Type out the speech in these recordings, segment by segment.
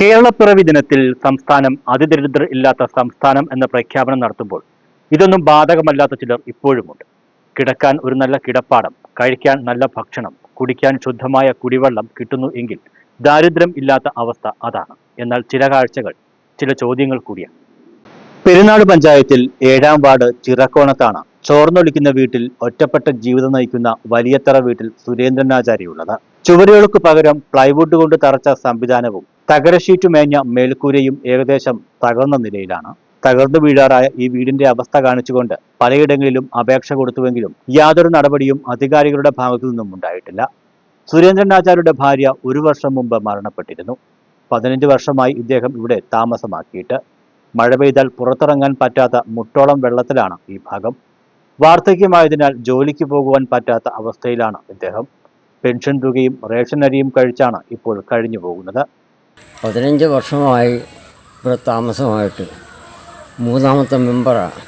കേരളപ്പിറവി ദിനത്തിൽ സംസ്ഥാനം അതിദരിദ്രർ ഇല്ലാത്ത സംസ്ഥാനം എന്ന പ്രഖ്യാപനം നടത്തുമ്പോൾ ഇതൊന്നും ബാധകമല്ലാത്ത ചിലർ ഇപ്പോഴുമുണ്ട്. കിടക്കാൻ ഒരു നല്ല കിടപ്പാടം കഴിക്കാൻ നല്ല ഭക്ഷണം കുടിക്കാൻ ശുദ്ധമായ കുടിവെള്ളം കിട്ടുന്നു എങ്കിൽ ദാരിദ്ര്യം ഇല്ലാത്ത അവസ്ഥ അതാണ്. എന്നാൽ ചില കാഴ്ചകൾ ചില ചോദ്യങ്ങൾ കൂടിയാണ്. പെരുന്നാട് പഞ്ചായത്തിൽ ഏഴാം വാർഡ് ചിറക്കോണത്താണ് ചോർന്നൊലിക്കുന്ന വീട്ടിൽ ഒറ്റപ്പെട്ട ജീവിതം നയിക്കുന്ന വലിയത്തറ വീട്ടിൽ സുരേന്ദ്രനാചാരിയുള്ളത് ചുവരുകൾക്ക് പകരം പ്ലൈവുഡ് കൊണ്ട് തറച്ച സംവിധാനവും തകര ഷീറ്റ് മേഞ്ഞ മേൽക്കൂരയും ഏകദേശം തകർന്ന നിലയിലാണ്. തകർന്നു വീഴാറായ ഈ വീടിന്റെ അവസ്ഥ കാണിച്ചുകൊണ്ട് പലയിടങ്ങളിലും അപേക്ഷ കൊടുത്തുവെങ്കിലും യാതൊരു നടപടിയും അധികാരികളുടെ ഭാഗത്തു നിന്നും ഉണ്ടായിട്ടില്ല. സുരേന്ദ്രനാചാര്യയുടെ ഭാര്യ ഒരു വർഷം മുമ്പ് മരണപ്പെട്ടിരുന്നു. പതിനഞ്ച് വർഷമായി ഇദ്ദേഹം ഇവിടെ താമസമാക്കിയിട്ട്. മഴ പെയ്താൽ പുറത്തിറങ്ങാൻ പറ്റാത്ത മുട്ടോളം വെള്ളത്തിലാണ് ഈ ഭാഗം. വാർദ്ധക്യമായതിനാൽ ജോലിക്ക് പോകുവാൻ പറ്റാത്ത അവസ്ഥയിലാണ് ഇദ്ദേഹം. പെൻഷൻ തുകയും റേഷൻ അരിയും കഴിച്ചാണ് ഇപ്പോൾ കഴിഞ്ഞു പോകുന്നത്. പതിനഞ്ച് വർഷമായി ഇവിടെ താമസമായിട്ട് മൂന്നാമത്തെ മെമ്പറാണ്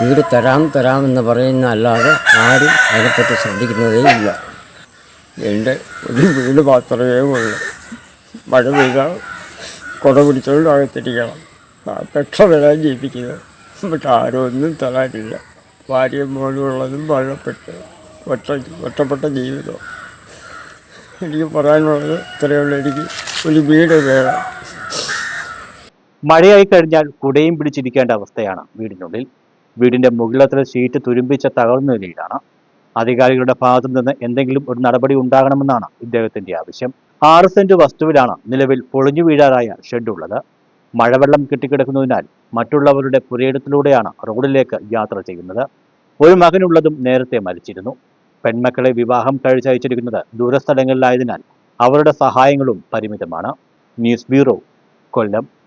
വീട് തരാം തരാമെന്ന് പറയുന്ന അല്ലാതെ ആരും അതിനെപ്പറ്റി ശ്രദ്ധിക്കുന്നതേ ഇല്ല. എന്റെ ഒരു വീട് മാത്രമേ ഉള്ളൂ. മഴ പെയ്താൽ കുട പിടിച്ചുകൊണ്ട് അകത്തിരിക്കണം. ആ പെക്ഷ തരാൻ ജീവിക്കുന്നത് പക്ഷെ ആരും ഒന്നും തരാനില്ല. ഭാര്യയും മോനും ഉള്ളതും മഴപ്പെട്ട് ഒറ്റ ഒറ്റപ്പെട്ട ജീവിതം. എനിക്ക് പറയാനുള്ളത് ഇത്രയുള്ള എനിക്ക് ഒരു വീട് വേണം. മഴയായി കഴിഞ്ഞാൽ കുടയും പിടിച്ചിരിക്കേണ്ട അവസ്ഥയാണ് വീടിനുള്ളിൽ. വീടിന്റെ മുകളിലത്തിലെ ഷീറ്റ് തുരുമ്പിച്ച തകർന്ന നിലയിലാണ്. അധികാരികളുടെ ഭാഗത്തു നിന്ന് എന്തെങ്കിലും ഒരു നടപടി ഉണ്ടാകണമെന്നാണ് ഇദ്ദേഹത്തിന്റെ ആവശ്യം. ആറ് സെന്റ് വസ്തുവിലാണ് നിലവിൽ പൊളിഞ്ഞു വീഴാറായ ഷെഡ് ഉള്ളത്. മഴവെള്ളം കെട്ടിക്കിടക്കുന്നതിനാൽ മറ്റുള്ളവരുടെ പുരയിടത്തിലൂടെയാണ് റോഡിലേക്ക് യാത്ര ചെയ്യുന്നത്. ഒരു മകനുള്ളതും നേരത്തെ മരിച്ചിരുന്നു. പെൺമക്കളെ വിവാഹം കഴിച്ചയച്ചിരിക്കുന്നത് ദൂരസ്ഥലങ്ങളിലായതിനാൽ അവരുടെ സഹായങ്ങളും പരിമിതമാണ്. News bureau Kollam.